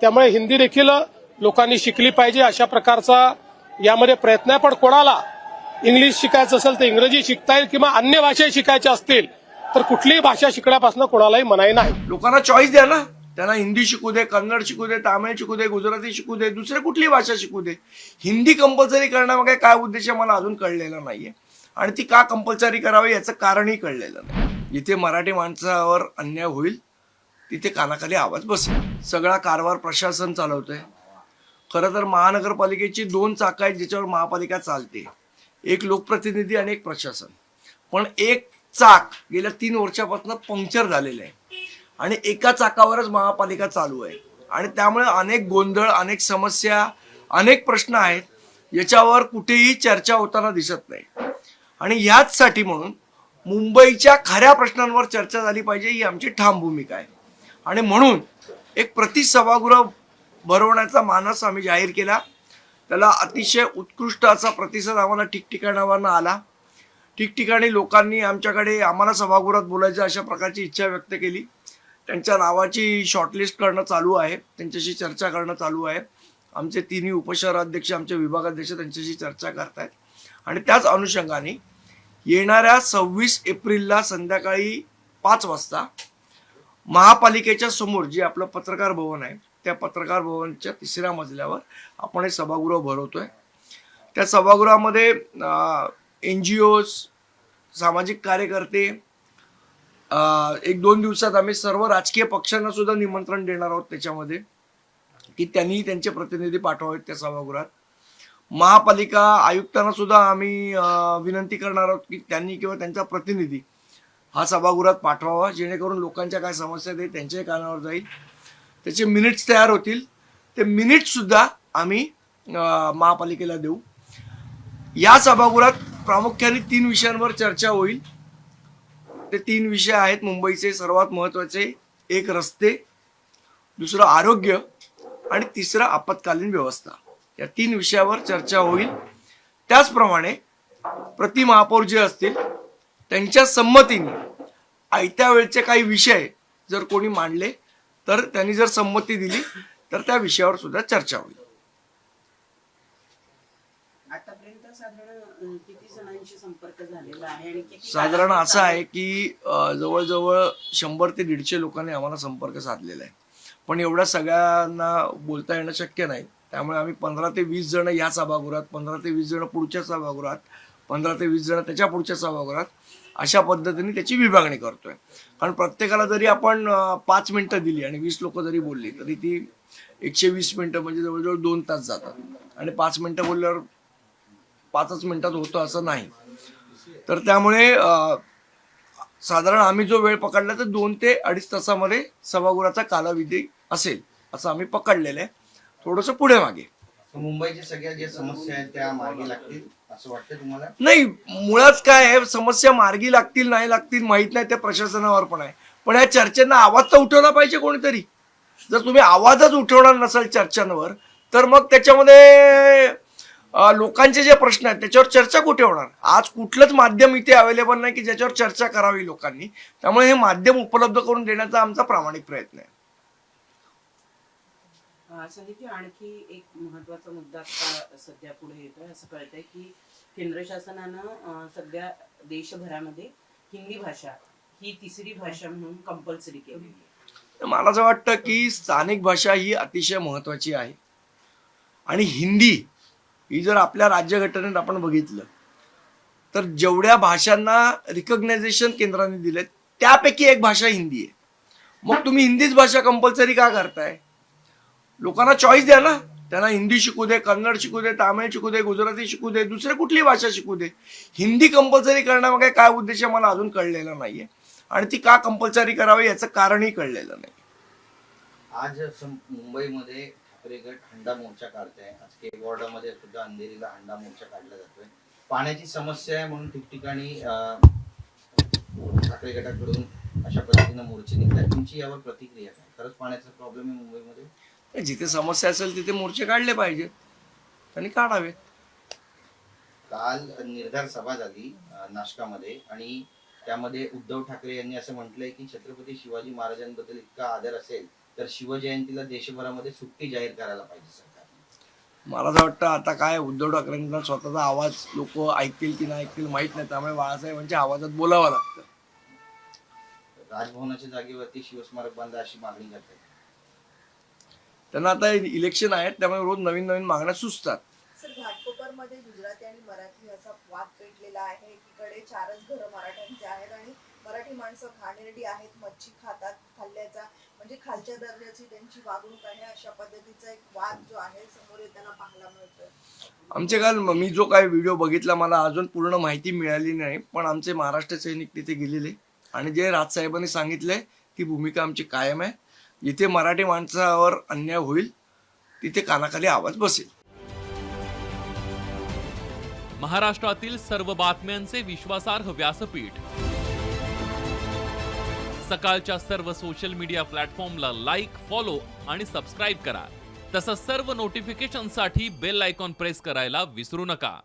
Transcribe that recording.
त्यामुळे हिंदी देखील लोकांनी शिकली पाहिजे अशा प्रकारचा यामध्ये प्रयत्न आहे. पण कोणाला इंग्लिश शिकायचं असेल तर इंग्रजी शिकता येईल किंवा अन्य भाषा शिकायच्या असतील तर कुठलीही भाषा शिकण्यापासून कोणालाही मनाई नाही. लोकांना चॉईस द्या ना. त्यांना हिंदी शिकू दे कन्नड शिकू दे तामिळ शिकू दे गुजराती शिकू दे दुसरी कुठली भाषा शिकू दे. हिंदी कंपल्सरी करण्यामागे काय उद्देश आहे मला अजून कळलेला नाहीये. आणि ती का कंपल्सरी करावी याचं कारणही कळलेलं नाही. जिथे मराठी माणसावर अन्याय होईल तिथे कानाखाली आवाज बस सगळा कारभार प्रशासन चालवतंय. खरं तर महानगरपालिकेची दोन चाकं आहेत ज्याच्यावर महापालिका चालते. एक लोकप्रतिनिधी आणि एक प्रशासन. पण एक चाक गेल्या तीन वर्षापासून पंक्चर झालेलं आहे. आणि एका चाकावरच महापालिका चालू आहे. आणि त्यामुळे अनेक गोंधळ अनेक समस्या अनेक प्रश्न आहेत. याच्यावर कुठेही चर्चा होताना दिसत नाही. आणि ह्याचसाठी म्हणून मुंबईच्या खऱ्या प्रश्नांवर चर्चा झाली पाहिजे ही आमची ठाम भूमिका आहे. आणि म्हणून एक प्रतिसभागृह भरवण्याचा मानस आम्ही जाहीर केला. त्याला अतिशय उत्कृष्ट असा प्रतिसाद आम्हाला ठिकठिकाणावरनं आला. ठिकठिकाणी लोकांनी आमच्याकडे आम्हाला सभागृहात बोलायचं अशा प्रकारची इच्छा व्यक्त केली. त्यांच्या नावाची शॉर्टलिस्ट करणं चालू आहे. त्यांच्याशी चर्चा करणं चालू आहे. आमचे तिन्ही उपशहराध्यक्ष आमचे विभागाध्यक्ष त्यांच्याशी चर्चा करतायत. आणि त्याच अनुषंगाने येणाऱ्या सव्वीस एप्रिलला संध्याकाळी पाच वाजता महापालिकेच्या समोर जे आपलं पत्रकार भवन आहे त्या पत्रकार भवनच्या तिसऱ्या मजल्यावर आपण हे सभागृह भरवतोय. त्या सभागृहामध्ये एन जी ओज सामाजिक कार्यकर्ते एक दोन दिवसात आम्ही सर्व राजकीय पक्षांना सुद्धा निमंत्रण देणार आहोत त्याच्यामध्ये की त्यांनी त्यांचे प्रतिनिधी पाठवावेत त्या सभागृहात. महापालिका आयुक्तांना सुद्धा आम्ही विनंती करणार आहोत की त्यांनी किंवा त्यांचा प्रतिनिधी हा सभागृहात पाठवावा जेणेकरून लोकांच्या काय समस्या आहेत त्यांच्याही कानावर जाईल. त्याचे मिनिट्स तयार होतील. ते मिनिट्ससुद्धा आम्ही महापालिकेला देऊ. या सभागृहात प्रामुख्याने तीन विषयांवर चर्चा होईल. ते तीन विषय आहेत मुंबईचे सर्वात महत्त्वाचे एक रस्ते दुसरं आरोग्य आणि तिसरं आपत्कालीन व्यवस्था. या तीन विषयावर चर्चा होईल. त्याचप्रमाणे प्रति महापौर जे असतील त्यांच्या संमतीने. आयत्या वेळचे काही विषय जर कोणी मांडले तर त्यांनी जर संमती दिली तर त्या विषयावर सुद्धा चर्चा होईल. साधारण असं आहे की जवळजवळ शंभर ते दीडशे लोकांनी आम्हाला संपर्क साधलेला आहे. पण एवढ्या सगळ्यांना बोलता येणं शक्य नाही. त्यामुळे आम्ही पंधरा ते वीस जण या सभागृहात पंधरा ते वीस जण पुढच्या सभागृहात पंधरा ते वीस जण त्याच्या पुढच्या सभागृहात अशा पद्धतीने त्याची विभागणी करतोय. कारण प्रत्येकाला जरी आपण पाच मिनिटं दिली आणि वीस लोक जरी बोलली तरी ती एकशे वीस मिनिटं म्हणजे जवळजवळ दोन तास जातात. आणि पाच मिनिटं बोलल्यावर पाचच मिनिटात होतं असं नाही. तर त्यामुळे साधारण आम्ही जो वेळ पकडला तर दोन ते अडीच तासामध्ये सभागृहाचा कालावधी असेल असं आम्ही पकडलेलं आहे. थोडंसं पुढे मागे. मुंबईच्या सगळ्या ज्या समस्या आहेत त्या मार्गी लागतील असं वाटतं तुम्हाला? नाही मुळात काय आहे समस्या मार्गी लागतील नाही लागतील माहीत नाही त्या प्रशासनावर पण आहे. पण या चर्चेंना आवाज तर उठवला पाहिजे कोणीतरी. जर तुम्ही आवाजच उठवणार नसाल चर्चांवर तर मग त्याच्यामध्ये लोकांचे जे प्रश्न आहेत त्याच्यावर चर्चा कुठे होणार? आज कुठलंच माध्यम इथे अवेलेबल नाही की ज्याच्यावर चर्चा करावी लोकांनी. त्यामुळे हे माध्यम उपलब्ध करून देण्याचा आमचा प्रामाणिक प्रयत्न आहे. संदीपजी आणखी एक महत्त्वाचा मुद्दा आता सध्या पुढे येतोय असं कळतंय की केंद्र शासनानं सध्या देशभरामध्ये हिंदी भाषा ही तिसरी भाषा म्हणून कंपल्सरी केली तर मला असं वाटतं की स्थानिक भाषा ही अतिशय महत्वाची आहे. आणि हिंदी ही जर आपल्या राज्यघटनेत आपण बघितलं तर जेवढ्या भाषांना रिकग्नायझेशन केंद्राने दिले त्यापैकी एक भाषा हिंदी आहे. मग तुम्ही हिंदीच भाषा कंपल्सरी का करताय? लोकांना चॉईस द्या ना. त्यांना हिंदी शिकू दे कन्नड शिकू दे तामिळ शिकू दे गुजराती शिकू दे दुसरी कुठली भाषा शिकू दे. हिंदी कंपल्सरी करण्यामागे काय उद्देश मला अजून कळलेला नाहीये. आणि ती का कंपल्सरी करावी याचं कारणही कळलेलं नाही. आज मुंबईमध्ये ठाकरे गट हंडा मोर्चा काढते आज के वॉर्डामध्ये सुद्धा अंधेरीला हंडा मोर्चा काढला जातोय. पाण्याची समस्या आहे म्हणून ठिकठिकाणी ठाकरे गटाकडून अशा पद्धतीनं मोर्चे निघतात तुमची यावर प्रतिक्रिया काय? खरंच पाण्याचा प्रॉब्लेम आहे मुंबईमध्ये? जिथे समस्या असेल तिथे मोर्चे काढले पाहिजेत. त्यांनी काढावे काल निर्धार सभा झाली नाशकामध्ये आणि त्यामध्ये उद्धव ठाकरे यांनी असं म्हटलंय की छत्रपती शिवाजी महाराजांबद्दल इतका आदर असेल तर शिवजयंतीला देशभरामध्ये सुट्टी जाहीर करायला पाहिजे सरकारने मला असं वाटतं आता काय उद्धव ठाकरेंचा स्वतःचा आवाज लोक ऐकतील की नाही ऐकतील माहीत नाही त्यामुळे बाळासाहेबांच्या आवाजात बोलावं लागतं. राजभवनाच्या जागेवरती शिवस्मारक बांधा अशी मागणी करतात. त्यांना आता इलेक्शन आहेत त्यामुळे रोज नवीन नवीन मागण्या सुचतात. सर घाटकोपरमध्ये गुजराती आणि मराठी असा वाद पेटलेला आहे. एकीकडे चारच घरं मराठ्यांचे आहेत आणि मराठी माणसं घाणेरडी आहेत मच्छी खातात खाल्ल्याचा म्हणजे खालच्या दर्जाची त्यांची वागणूक आहे अशा पद्धतीचा एक वाद जो आहे समोर येताना पाहायला मिळतोय. आमचे काल मी जो काही व्हिडिओ बघितला मला अजून पूर्ण माहिती मिळाली नाही पण आमचे महाराष्ट्र सैनिक तिथे गेलेले. आणि जे राजसाहेबांनी सांगितले ती भूमिका आमची कायम आहे. जिथे मराठी माणसावर अन्याय होईल तिथे कानाखाली आवाज बसेल. महाराष्ट्रातील सर्व बातम्यांचे विश्वासार्ह व्यासपीठ. सकाळच्या सर्व सोशल मीडिया प्लॅटफॉर्मला लाईक फॉलो आणि सबस्क्राईब करा. तसंच सर्व नोटिफिकेशनसाठी बेल आयकॉन प्रेस करायला विसरू नका.